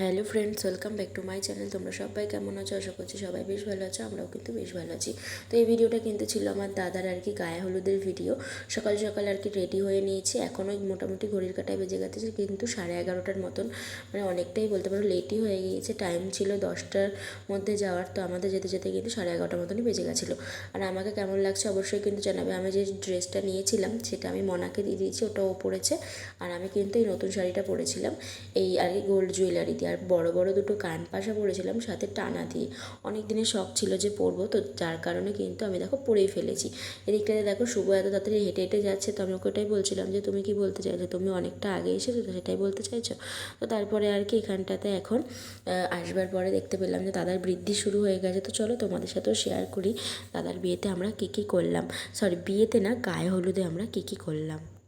Hello friends, welcome back to my channel. তোমরা সবাই কেমন আছো? আশা করছি সবাই বেশ ভালো আছো, আমরাও কিন্তু বেশ ভালো আছি। তো এই ভিডিওটা কিন্তু ছিল আমার দাদার আর কি গায়ে হলুদের ভিডিও। সকাল সকাল আর কি রেডি হয়ে নিয়েছি। এখনও মোটামুটি ঘড়ির কাটায় বেজে গেছে, কিন্তু সাড়ে এগারোটার মতন। মানে অনেকটাই বলতে পারো লেটই হয়ে গিয়েছে। টাইম ছিল দশটার মধ্যে যাওয়ার, তো আমাদের যেতে যেতে কিন্তু সাড়ে এগারোটার মতনই বেজে গেছিল। আর আমাকে কেমন লাগছে অবশ্যই কিন্তু জানাবে। আমি যে ড্রেসটা নিয়েছিলাম, সেটা আমি মনাকে দিয়ে দিয়েছি, ওটা ও পরেছে। আর আমি কিন্তু এই নতুন শাড়িটা পরেছিলাম। এই আর কি গোল্ড জুয়েলারি দিয়ে। আর বড় বড় দুটো কান পাশা পরেছিলাম, সাথে টানা দিয়ে। অনেক দিনের শখ ছিল যে পরবো, তো যার কারণে কিন্তু আমি দেখো পরেই ফেলেছি। এদিকটাতে দেখো শুভ এত তাড়াতাড়ি হেঁটে হেঁটে যাচ্ছে, তো আমি ওটাই বলছিলাম যে, তুমি কি বলতে চাইছো? তুমি অনেকটা আগে এসেছ তো সেটাই বলতে চাইছো? তো তারপরে আর কি এখানটাতে এখন আসবার পরে দেখতে পেলাম যে, দাদার বৃদ্ধি শুরু হয়ে গেছে। তো চলো তোমাদের সাথেও শেয়ার করি, দাদার বিয়েতে আমরা কী কী করলাম। সরি বিয়েতে না গায়ে হলুদে আমরা কী কী করলাম।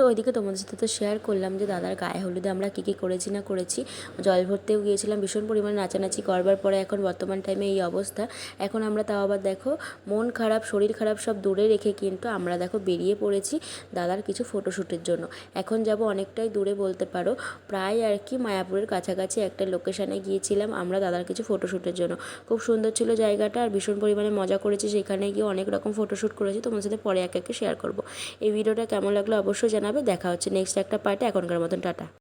তো ওইদিকে তোমাদের সাথে তো শেয়ার করলাম যে দাদার গায়ে হলুদে আমরা কী কী করেছি না করেছি। জল ভরতেও গিয়েছিলাম, ভীষণ পরিমাণে নাচানাচি করবার পরে এখন বর্তমান টাইমে এই অবস্থা। এখন আমরা তাও আবার দেখো, মন খারাপ, শরীর খারাপ সব দূরে রেখে কিন্তু আমরা দেখো বেরিয়ে পড়েছি দাদার কিছু ফটোশ্যুটের জন্য। এখন যাব অনেকটাই দূরে বলতে পারো, প্রায় আর কি মায়াপুরের কাছাকাছি একটা লোকেশানে গিয়েছিলাম আমরা দাদার কিছু ফটোশ্যুটের জন্য। খুব সুন্দর ছিল জায়গাটা আর ভীষণ পরিমাণে মজা করেছি, সেখানে গিয়ে অনেক রকম ফটোশ্যুট করেছি তোমার সাথে পরে এক একে শেয়ার করব। এই ভিডিওটা কেমন লাগল অবশ্যই জানাবে দেখা হচ্ছে নেক্সট একটা পার্টে এখনকার মতন টাটা।